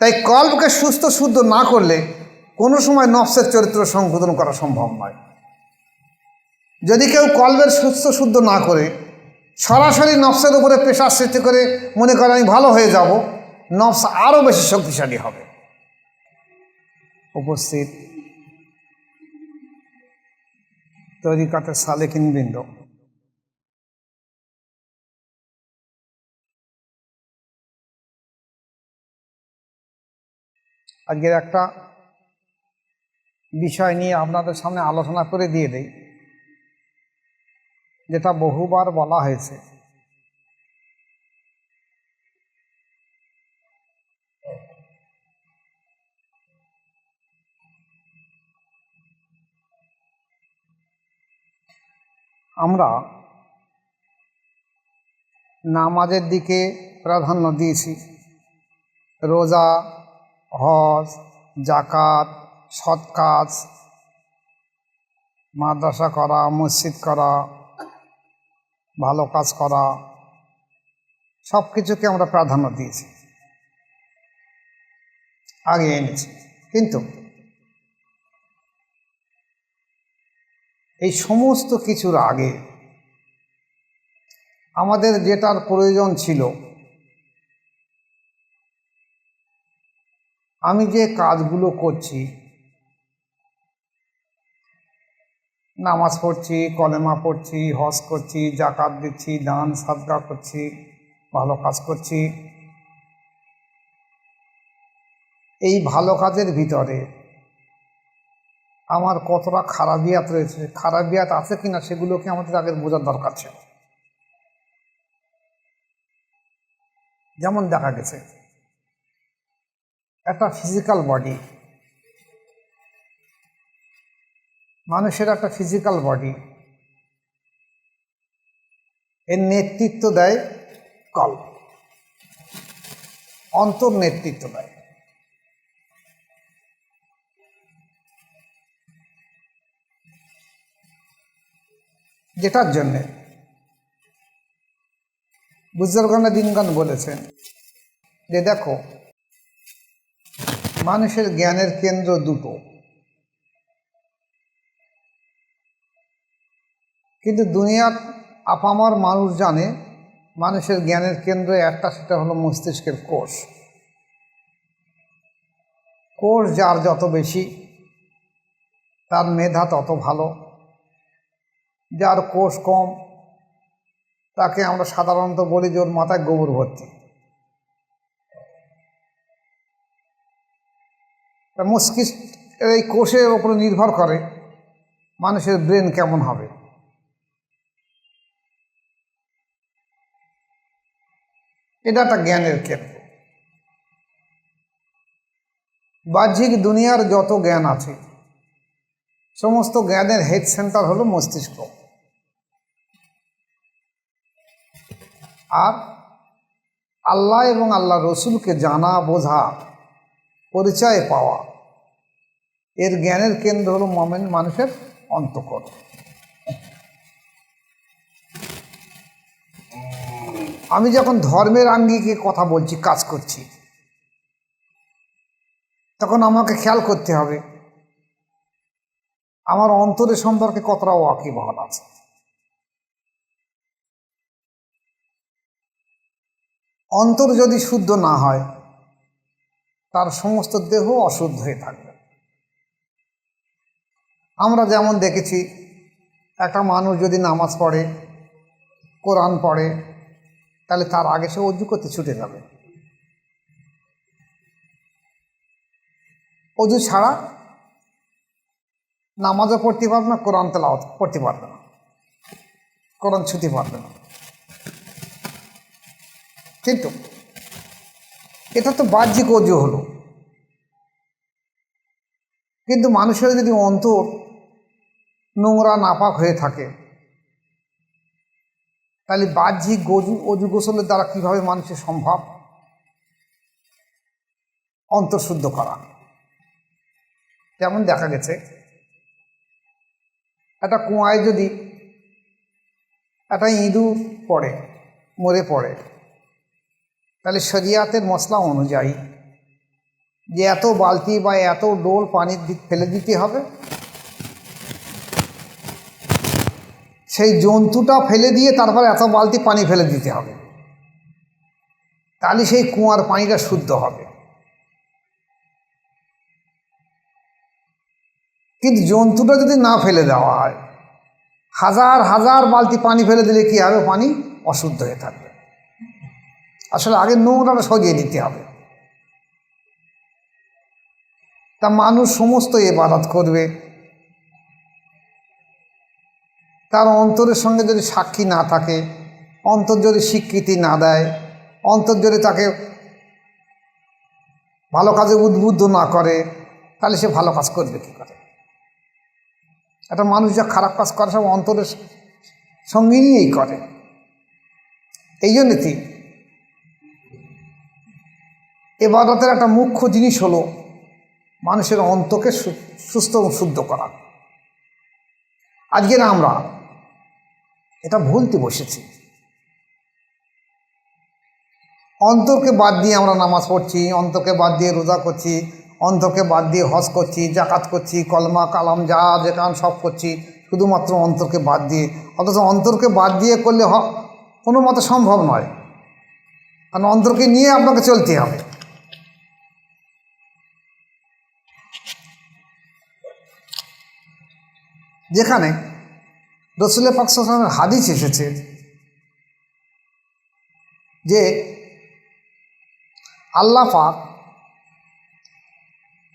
তাই কল্পকে সুস্থ শুদ্ধ না করলে কোনো সময় নফসের চরিত্র সংশোধন করা সম্ভব নয়। যদি কেউ কল্পের সুস্থ শুদ্ধ না করে, সরাসরি নফসের উপরে পেশার সৃষ্টি করে মনে করে আমি ভালো হয়ে যাব, নফস আরও বেশি শক্তিশালী হবে। উপস্থিত। তৈরি কাতে সালেকিন বৃন্দ। আজকের একটা বিষয় নিয়ে আপনাদের সামনে আলোচনা করে দিয়ে দেই, যেটা বহুবার বলা হয়েছে। আমরা নামাজের দিকে প্রাধান্য দিয়েছি, রোজা হজ জাকাত সৎ কাজ, মাদ্রাসা করা, মসজিদ করা, ভালো কাজ করা সব কিছুকে আমরা প্রাধান্য দিয়েছি। আগে এনেছি। কিন্তু এই সমস্ত কিছুর আগে আমাদের যেটার প্রয়োজন ছিল আমি যে কাজগুলো করছি, নামাজ পড়ছি, কলেমা পড়ছি, হজ করছি, জাকাত দিচ্ছি, দান সাদগা করছি, ভালো কাজ করছি, এই ভালো কাজের ভিতরে আমার কতটা খারাপিয়াত রয়েছে, খারাপিয়াত আছে কি কিনা সেগুলোকে আমাদের আগে বোঝার দরকার ছিল। যেমন দেখা গেছে একটা ফিজিক্যাল বডি মানুষের একটা ফিজিক্যাল বডি এর নেতৃত্ব দেয় কল। অন্তর নেতৃত্ব দেয়। যেটার জন্যে বুজুর্গানা দিনগান বলেছেন যে দেখো মানুষের জ্ঞানের কেন্দ্র দুটো। কিন্তু দুনিয়ার আপামার মানুষ জানে, মানুষের জ্ঞানের কেন্দ্র একটা সেটা হলো মস্তিষ্কের কোষ। কোষ যার যত বেশি, তার মেধা তত ভালো। যার কোষ কম, তাকে আমরা সাধারণত বলি যে ওর মাথায় গোবর ভর্তি। মস্তিষ্ক এই কোষের ওপরে নির্ভর করে মানুষের ব্রেন কেমন হবে। এটা একটা জ্ঞানের কেন্দ্র। বাহ্যিক দুনিয়ার যত জ্ঞান আছে, সমস্ত জ্ঞানের হেড সেন্টার হলো মস্তিষ্ক। আর আল্লাহ এবং আল্লাহ রসুলকে জানা, বোঝা, পরিচয় পাওয়া এর জ্ঞানের কেন্দ্র হলো মমেন মানুষের অন্তকর আমি যখন ধর্মের আঙ্গিকে কথা বলছি, কাজ করছি, তখন আমাকে খেয়াল করতে হবে, আমার অন্তরের সম্পর্কে কতটা ওয়াকিবহাল আছে। অন্তর যদি শুদ্ধ না হয়, তার সমস্ত দেহ অশুদ্ধ হয়ে থাকবে। আমরা যেমন দেখেছি, একটা মানুষ যদি নামাজ পড়ে, কোরআন পড়ে, তাহলে তার আগে সে অজু করতে ছুটে যাবে। অজু ছাড়া নামাজও পড়তে পারবে না, কোরআন তেলাওয়াত পড়তে পারবে না। কোরআন ছুটি পারবে না। কিন্তু এটা তো বাহ্যিক অজু হলো। কিন্তু মানুষের যদি অন্তর নোংরা, নাপাক হয়ে থাকে। তাহলে বাহ্যিক গজু, অজু গোসলের দ্বারা কীভাবে মানুষের সম্ভব? অন্তঃশুদ্ধ করা। যেমন দেখা গেছে, একটা কুয়ায় যদি একটা ইঁদুর পড়ে, মরে পড়ে, তাহলে শরিয়াতের মশলা অনুযায়ী যে এত বালতি বা এত ডোল পানির দিক ফেলে দিতে হবে সেই জন্তুটা ফেলে দিয়ে তারপর এত বালতি পানি ফেলে দিতে হবে। তাহলে সেই কুয়ার পানিটা শুদ্ধ হবে। কিন্তু জন্তুটা যদি না ফেলে দেওয়া হয়, হাজার হাজার বালতি পানি ফেলে দিলে কি হবে? পানি অশুদ্ধ হয়ে থাকবে। আসলে আগে নোংরাটা সরিয়ে দিতে হবে। তা মানুষ সমস্ত এবাদত করবে। তার অন্তরের সঙ্গে যদি সাক্ষী না থাকে, অন্তর যদি স্বীকৃতি না দেয়, অন্তর যদি তাকে ভালো কাজে উদ্বুদ্ধ না করে, তাহলে সে ভালো কাজ করবে কী করে? একটা মানুষ যা খারাপ কাজ করে সব অন্তরের সঙ্গে নিয়েই করে। এই জন্যেই এবাদতের একটা মুখ্য জিনিস হলো মানুষের অন্তকে সুস্থ এবং শুদ্ধ করা। আজকে না আমরা এটা ভুলতে বসেছি। অন্তরকে বাদ দিয়ে আমরা নামাজ পড়ছি, অন্তরকে বাদ দিয়ে রোজা করছি, অন্তরকে বাদ দিয়ে হজ করছি জাকাত করছি, কলমা, কালাম, যা যেখান সব করছি, শুধুমাত্র অন্তরকে বাদ দিয়ে। অথচ অন্তরকে বাদ দিয়ে করলে কোনো মতে সম্ভব নয়। কারণ অন্তরকে নিয়ে আপনাকে চলতে হবে। যেখানে রসুলের পাকসালামের হাদিস এসেছে যে আল্লাহ পাক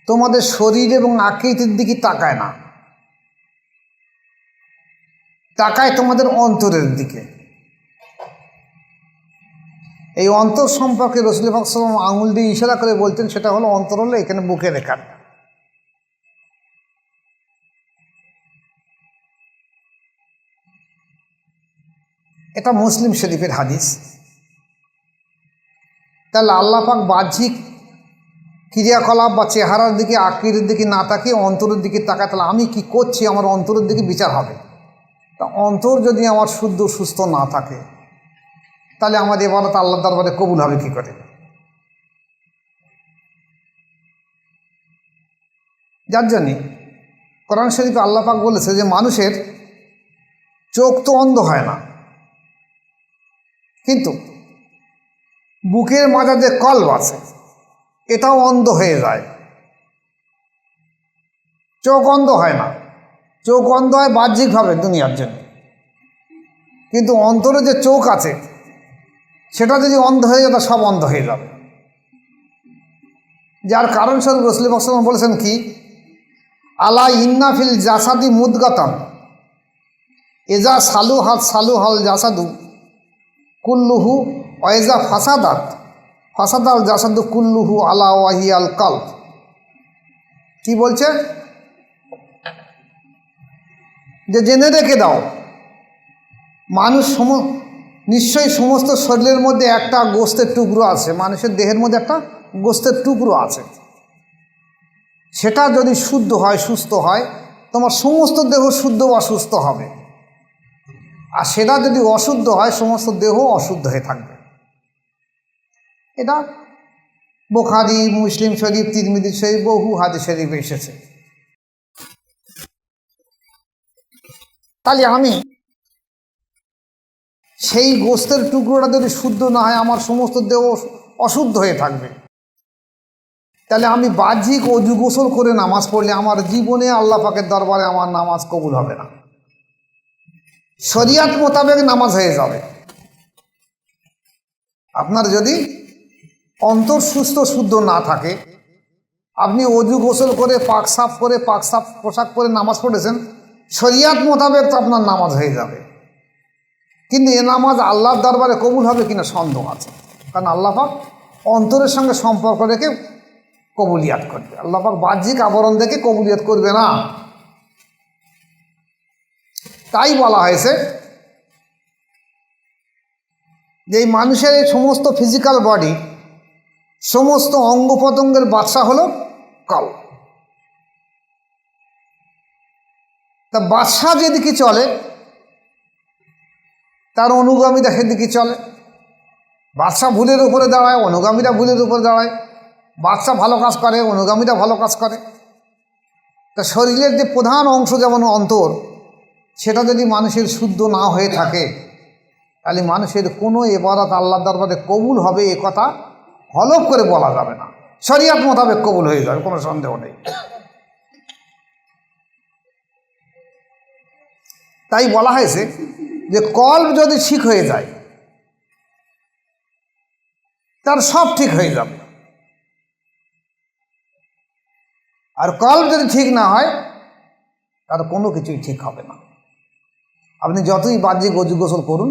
তোমাদের শরীর এবং আকৃতির দিকে তাকায় না। তাকায় তোমাদের অন্তরের দিকে। এই অন্তর সম্পর্কে রসুল পাকসালাম আঙুল দিয়ে ইশারা করে বলতেন, সেটা হলো অন্তর হলো এখানে বুকে রেখার এটা মুসলিম শরীফের হাদিস। তাহলে আল্লাহ পাক বাহ্যিক ক্রিয়াকলাপ বা চেহারার দিকে, আকৃতির দিকে না তাকিয়ে অন্তরের দিকে তাকায়, তাহলে আমি কি করছি? আমার অন্তরের দিকে বিচার হবে। তা অন্তর যদি আমার শুদ্ধ, সুস্থ না থাকে, তাহলে আমার এবারত আল্লাহ দরবারে কবুল হবে কি করে? যার জন্যে কোরআন শরীফে আল্লাহ পাক বলেছে যে, মানুষের চোখ তো অন্ধ হয় না। কিন্তু বুকের মাঝে যে কল্প আছে, এটাও অন্ধ হয়ে যায়। চোখ অন্ধ হয় না, চোখ অন্ধ হয় বাহ্যিকভাবে দুনিয়ার জন্য। কিন্তু অন্তরে যে চোখ আছে, সেটা যদি অন্ধ হয়ে যায় সব অন্ধ হয়ে যাবে। যার কারণ স্বরূপ রসুল আসলাম বলেছেন কি, আলা ইন্নাফিল জাসাদি মুদগাতান, এজা সালু হাত সালু হাল জাসাদু কুল্লুহু ওয়েজা ফাসাদাত। ফাসাদাল জাসাদু কুল্লুহু আলা ওয়াহি আল কাল কি বলছে? যে জেনে রেখে দাও, মানুষ সম, নিশ্চয়ই সমস্ত শরীরের মধ্যে একটা গোস্তের টুকরো আছে, মানুষের দেহের মধ্যে একটা গোস্তের টুকরো আছে। সেটা যদি শুদ্ধ হয়, সুস্থ হয়, তোমার সমস্ত দেহ শুদ্ধ বা সুস্থ হবে। আর সেটা যদি অশুদ্ধ হয়, সমস্ত দেহ অশুদ্ধ হয়ে থাকবে। এটা বোখারি, মুসলিম শরীফ তিরমিদি শরীফ, বহু হাদি শরীফ এসেছে। তাহলে আমি সেই গোস্তের টুকরোটা যদি শুদ্ধ না হয়, আমার সমস্ত দেহ অশুদ্ধ হয়ে থাকবে। তাহলে আমি বাহ্যিক অজু গোসল করে নামাজ পড়লে আমার জীবনে আল্লাহ পাকের দরবারে আমার নামাজ কবুল হবে না। শরিয়াত মোতাবেক নামাজ হয়ে যাবে। আপনার যদি অন্তর সুস্থ শুদ্ধ না থাকে, আপনি অজু গোসল করে, পাক সাফ করে, পাক সাফ পোশাক পরে নামাজ পড়েছেন, শরিয়াত মোতাবেক তো আপনার নামাজ হয়ে যাবে। কিন্তু এ নামাজ আল্লাহর দরবারে কবুল হবে কিনা সন্দেহ আছে। কারণ আল্লাহ পাক অন্তরের সঙ্গে সম্পর্ক রেখে কবুলিয়াত করবে। আল্লাহ পাক বাহ্যিক আবরণ দেখে কবুলিয়াত করবে না। তাই বলা হয়েছে যে এই মানুষের এই সমস্ত ফিজিক্যাল বডি সমস্ত অঙ্গ প্রত্যঙ্গের বাদশা হলো কল। তা বাদশা যেদিকে চলে, তার অনুগামীরা সেদিকে চলে। বাদশা ভুলের উপরে দাঁড়ায়, অনুগামীরা ভুলের উপরে দাঁড়ায়। বাচ্চা ভালো কাজ করে, অনুগামীরা ভালো কাজ করে। তা শরীরের যে প্রধান অংশ যেমন অন্তর সেটা যদি মানুষের শুদ্ধ না হয়ে থাকে, তাহলে মানুষের কোনো এবারত আল্লাহ দরবারে কবুল হবে এ কথা হলফ করে বলা যাবে না। শরিয়াত মোতাবেক কবুল হয়ে যাবে, কোনো সন্দেহ নেই। তাই বলা হয়েছে যে কল্প যদি ঠিক হয়ে যায়, তার সব ঠিক হয়ে যাবে। আর কল্প যদি ঠিক না হয়, তার কোনো কিছুই ঠিক হবে না। আপনি যতই বাহ্যিক গজু গোসল করুন,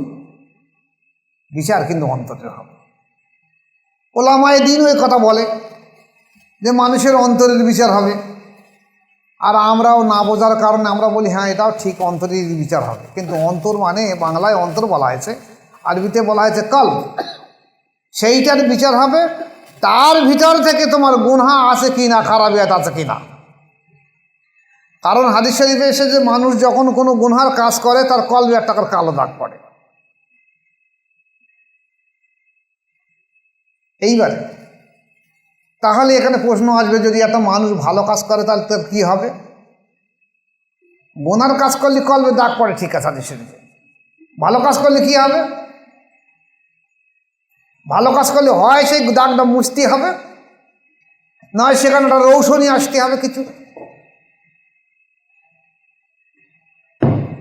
বিচার কিন্তু অন্তরের হবে। ওলামায় দিন ওই কথা বলে যে মানুষের অন্তরের বিচার হবে। আর আমরাও না বোঝার কারণে আমরা বলি হ্যাঁ এটাও ঠিক, অন্তরের বিচার হবে। কিন্তু অন্তর মানে বাংলায় অন্তর বলা হয়েছে, আরবিতে বলা হয়েছে কল সেইটার বিচার হবে, তার ভিতর থেকে তোমার গুনহা আছে কি না খারাপিয়াত আছে কি না। কারণ হাদিস শরীফে এসে যে মানুষ যখন কোনো গুনহার কাজ করে, তার কলবে একটা করে কালো দাগ পড়ে। এইবারে, তাহলে এখানে প্রশ্ন আসবে, যদি একটা মানুষ ভালো কাজ করে, তাহলে তার কী হবে? গোনার কাজ করলে কলবে দাগ পড়ে, ঠিক আছে, হাদিস শরীফে। ভালো কাজ করলে কি হবে? ভালো কাজ করলে হয়, সেই দাগটা মুছতে হবে। নয়, সেখানে একটা রৌশনি আসতে হবে কিছু।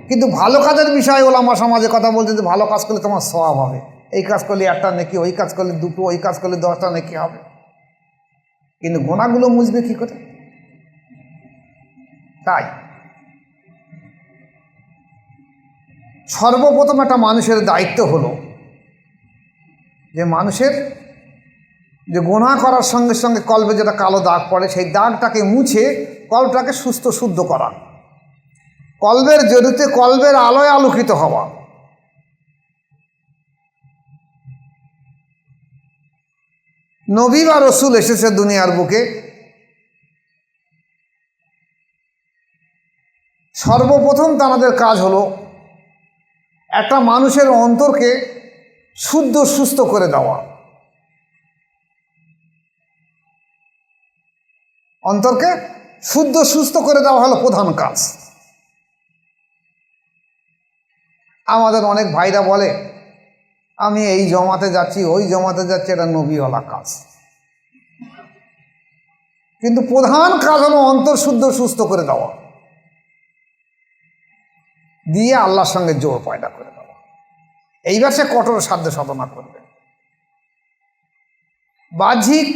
কিন্তু ভালো কাজের বিষয় আমার সমাজে কথা বলতে যে ভালো কাজ করলে তোমার স্বভাব হবে। এই কাজ করলে একটা নাকি, ওই কাজ করলে দুটো, ওই কাজ করলে দশটা নাকি হবে। কিন্তু গোনাগুলো মুছবে কি করে? তাই। সর্বপ্রথম একটা মানুষের দায়িত্ব হলো যে মানুষের যে গোনা করার সঙ্গে সঙ্গে কল্পে যেটা কালো দাগ পড়ে, সেই দাগটাকে মুছে কল্পটাকে সুস্থ, শুদ্ধ করা। কল্বের জড়িতে কল্বের আলোয় আলোকিত হওয়া। নবী বা রসুল এসেছে দুনিয়ার বুকে। সর্বপ্রথম তাদের কাজ হলো একটা মানুষের অন্তরকে শুদ্ধ, সুস্থ করে দেওয়া। অন্তরকে শুদ্ধ, সুস্থ করে দেওয়া হলো প্রধান কাজ। আমাদের অনেক ভাইরা বলে, আমি এই জমাতে যাচ্ছি, ওই জমাতে যাচ্ছি, এটা নবীওয়ালা কাজ। কিন্তু প্রধান কাজ হলো অন্তর শুদ্ধ, সুস্থ করে দেওয়া। দিয়ে আল্লাহর সঙ্গে জোর পয়দা করে দেওয়া। এইবার সে কঠোর সাধ্য সাধনা করবে। বাহ্যিক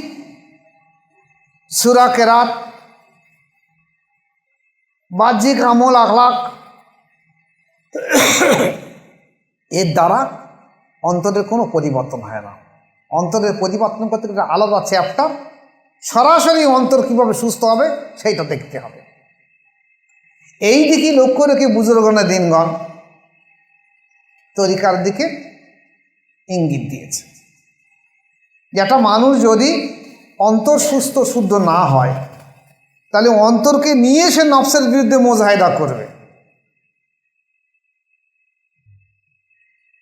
সুরা কেরাত, বাহ্যিক আমল আখলাক এর দ্বারা অন্তরের কোনো পরিবর্তন হয় না। অন্তরের পরিবর্তন করতে গেলে আলাদা চ্যাপ্টার সরাসরি অন্তর কীভাবে সুস্থ হবে সেইটা দেখতে হবে। এই দিকে লক্ষ্য রেখে বুজুর্গণা দিনগণ তরিকার দিকে ইঙ্গিত দিয়েছে। যেটা মানুষ যদি অন্তর সুস্থ, শুদ্ধ না হয়, তাহলে অন্তরকে নিয়ে সে নফসের বিরুদ্ধে মোজাহেদা করবে।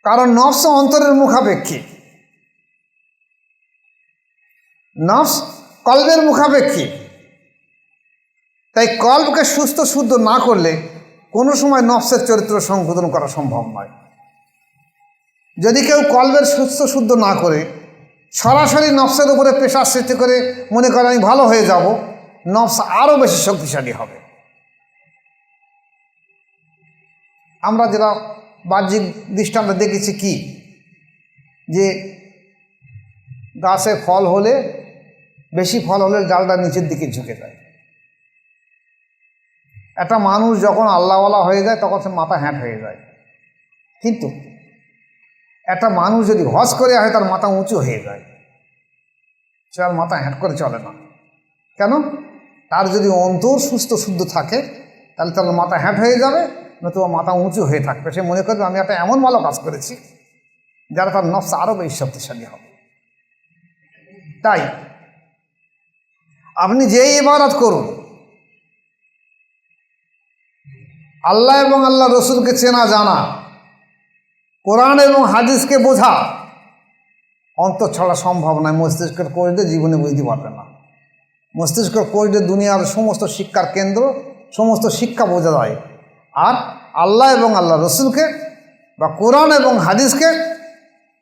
কারণ নফস অন্তরের মুখাপেক্ষী। নফস কল্পের মুখাপেক্ষী। তাই কল্পকে সুস্থ শুদ্ধ না করলে কোনো সময় নফসের চরিত্র সংশোধন করা সম্ভব নয়। যদি কেউ কল্পের সুস্থ শুদ্ধ না করে, সরাসরি নফসের উপরে পেশার সৃষ্টি করে মনে করে, আমি ভালো হয়ে যাব নফস আরও বেশি শক্তিশালী হবে। আমরা যেটা বাহ্যিক দৃষ্টান্ত দেখেছি কি? যে গাছে ফল হলে, বেশি ফল হলে ডালটা নিচের দিকে ঝুঁকে যায়। একটা মানুষ যখন আল্লাহওয়ালা হয়ে যায়, তখন সে মাথা হ্যাঁট হয়ে যায়। কিন্তু একটা মানুষ যদি হজ করে হয় তার মাথা উঁচু হয়ে যায়। সে আর মাথা হ্যাঁট করে চলে না। কেন? তার যদি অন্তর সুস্থ, শুদ্ধ থাকে, তাহলে তার মাথা হ্যাঁট হয়ে যাবে। নতুবা মাথা উঁচু হয়ে থাকবে। সে মনে করবে, আমি একটা এমন ভালো কাজ করেছি, যারা তার নফস আরও বেশি শক্তিশালী হবে। তাই আপনি যেই ইবাদত করুন, আল্লাহ এবং আল্লাহ রসুলকে চেনা, জানা, কোরআন এবং হাদিসকে বোঝা, অন্তর ছাড়া সম্ভব নয়। মস্তিষ্কের করে দিয়ে জীবনে বুঝতে পারবে না। মস্তিষ্ক কোষে দুনিয়ার সমস্ত শিক্ষার কেন্দ্র, সমস্ত শিক্ষা বোঝা যায়। আর আল্লাহ এবং আল্লাহ রসুলকে বা কোরআন এবং হাদিসকে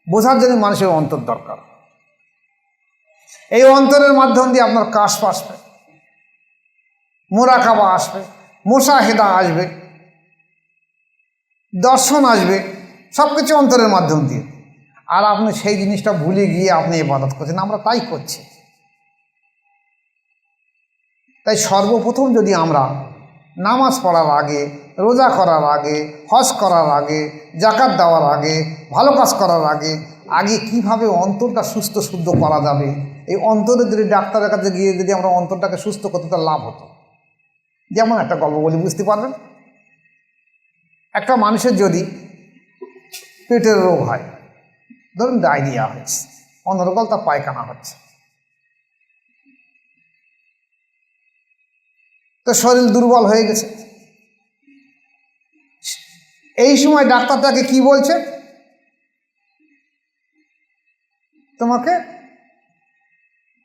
বোঝার জন্য মানুষের অন্তর দরকার। এই অন্তরের মাধ্যম দিয়ে আপনার কাশ আসবে, মোরাকাবা আসবে, মোশাহেদা আসবে, দর্শন আসবে সব কিছু অন্তরের মাধ্যম দিয়ে। আর আপনি সেই জিনিসটা ভুলে গিয়ে আপনি ইবাদত করছেন, আমরা তাই করছি। তাই সর্বপ্রথম যদি আমরা নামাজ পড়ার আগে রোজা করার আগে, হজ করার আগে, জাকাত দেওয়ার আগে, ভালো কাজ করার আগে আগে কীভাবে অন্তরটা সুস্থ শুদ্ধ করা যাবে? এই অন্তরে যদি ডাক্তারের কাছে গিয়ে যদি আমরা অন্তরটাকে সুস্থ করতে তার লাভ হতো। যেমন একটা গল্প বলি, বুঝতে পারবেন? একটা মানুষের যদি পেটের রোগ হয়, ধরুন ডায়রিয়া হচ্ছে অনর্গল তার পায়খানা হচ্ছে। তো শরীর দুর্বল হয়ে গেছে। এই সময় ডাক্তার তাকে কি বলছে? তোমাকে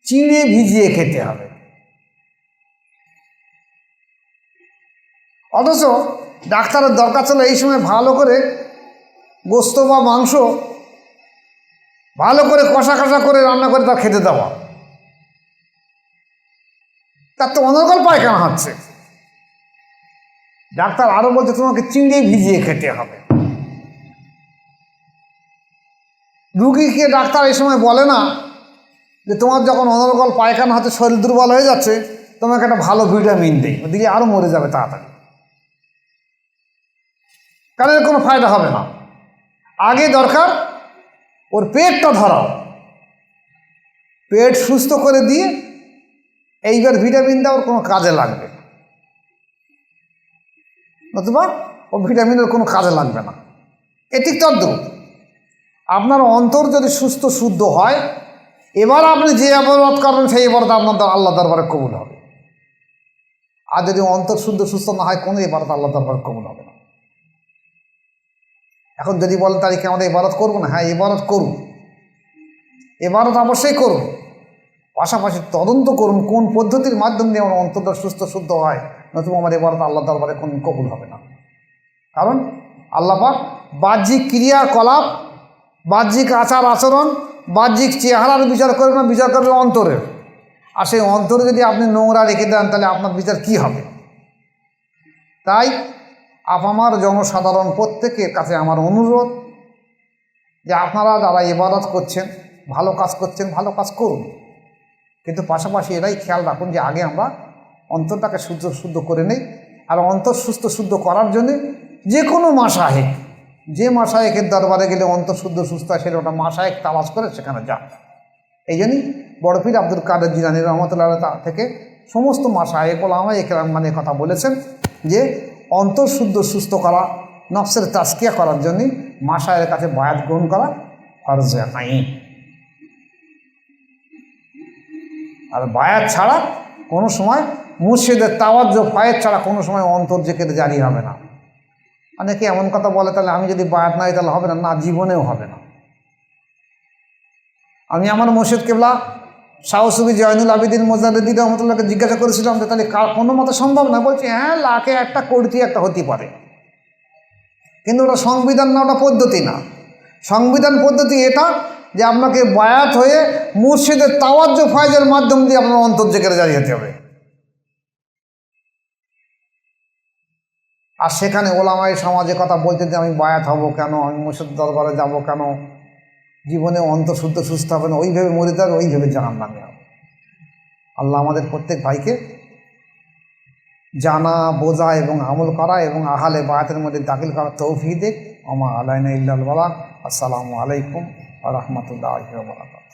চিড়ে ভিজিয়ে খেতে হবে। অথচ ডাক্তারের দরকার ছিল এই সময় ভালো করে গোস্ত বা মাংস ভালো করে কষা কষা করে রান্না করে তার খেতে দেওয়া। তার তো অনর্গল পায়খানা হচ্ছে। ডাক্তার আরও বলছে, তোমাকে চিংড়ি ভিজিয়ে খেতে হবে। রুগীকে ডাক্তার এই সময় বলে না, যে তোমার যখন অনর্গল পায়খানা হচ্ছে, শরীর দুর্বল হয়ে যাচ্ছে, তোমাকে একটা ভালো ভিটামিন দেই ওদিকে আরও মরে যাবে তাড়াতাড়ি। কারণ এর কোনো ফায়দা হবে না। আগে দরকার, ওর পেটটা ধরাও। পেট সুস্থ করে দিয়ে এইবার ভিটামিন দেওয়ার কোনো কাজে লাগবে নতুবা ও ভিটামিনের কোনো কাজে লাগবে না। এটি তদ্রুপ আপনার অন্তর যদি সুস্থ, শুদ্ধ হয়, এবার আপনি যে আবাদত করবেন, সেই এবারত আপনার আল্লাহ দরবারে কবুল হবে। আর যদি অন্তর শুদ্ধ, সুস্থ না হয়, কোনো এবারত আল্লাহ দরবারে কবুল হবে না। এখন যদি বলেন তারিখে আমাদের ইবাদত করব না? হ্যাঁ ইবাদত করুন এবারত অবশ্যই করুন পাশাপাশি তদন্ত করুন কোন পদ্ধতির মাধ্যম দিয়ে আমার অন্তরটা সুস্থ, শুদ্ধ হয়। নতুবা আমার এবারত আল্লাহ দরবারে কোন কবুল হবে না। কারণ আল্লাপাক বাহ্যিক ক্রিয়াকলাপ, বাহ্যিক আচার আচরণ, বাহ্যিক চেহারার বিচার করবে না, বিচার করবে অন্তরের। আর সেই অন্তরে যদি আপনি নোংরা রেখে দেন, তাহলে আপনার বিচার কি হবে? তাই আপামার জনসাধারণ প্রত্যেকের কাছে আমার অনুরোধ যে আপনারা যারা ইবাদত করছেন, ভালো কাজ করছেন, ভালো কাজ করুন। কিন্তু পাশাপাশি এটাই খেয়াল রাখুন যে আগে আমরা অন্তরটাকে শুদ্ধ শুদ্ধ করে নেই। আর অন্তর সুস্থ, শুদ্ধ করার জন্যে যে কোনো মাসাহেক যে মাসাহেকের দরবারে গেলে অন্তর শুদ্ধ, সুস্থ সেটা ওটা মাসাহেক তালাশ করে সেখানে যান। এই জন্যই বড়পীর আব্দুল কাদের জিলানি রহমতুল্লাহ তা- থেকে সমস্ত মাসাহেক ওলামা একরাম মানে কথা বলেছেন যে অন্তর শুদ্ধ, সুস্থ করা, নফসের তাস্কিয়া করার জন্যে মাসায়ের কাছে বায়াত গ্রহণ করা ফরজে আইন আর বায়াত ছাড়া কোনো সময় মুর্শিদের তাওয়াজ্জ ফায়ের ছাড়া কোনো সময় অন্তর জেকেতে জারি হবে না। অনেকে এমন কথা বলে, তাহলে আমি যদি বায়াত নাই, তাহলে হবে না। না, জীবনেও হবে না। আমি আমার মুর্শিদ কেবলা সাহসুবি জয়নুল আবিদিন মোজারুদ্দিন রহমতুল্লাহকে জিজ্ঞাসা করেছিলাম যে, তাহলে কোনো মতো সম্ভব না? বলছে হ্যাঁ লাখে একটা কোটিতে একটা হতে পারে। কিন্তু ওটা সংবিধান না, ওটা পদ্ধতি না। সংবিধান পদ্ধতি এটা যে আপনাকে বায়াত হয়ে মুর্শিদের তাওয়াজ্জ ফায়জের মাধ্যম দিয়ে আপনার অন্তর জেকেরে জারি হতে হবে। আর সেখানে ওলামাই সমাজে কথা বলতে যে আমি বায়াত হব কেন, আমি মুর্শিদ দরবারে যাব কেন, জীবনে অন্তঃশুদ্ধ সুস্থ হবে না ওইভাবে মরে যাবে ওইভাবে জানান নামে আল্লাহ আমাদের প্রত্যেক ভাইকে জানা, বোঝা এবং আমল করা এবং আহালে বায়াতের মধ্যে দাখিল করা তৌফি দেখ আমা আলাইনা ইল্লাল বালা। আসসালামু আলাইকুম। ورحمۃ رحمۃ اللہ وبرکاتہ۔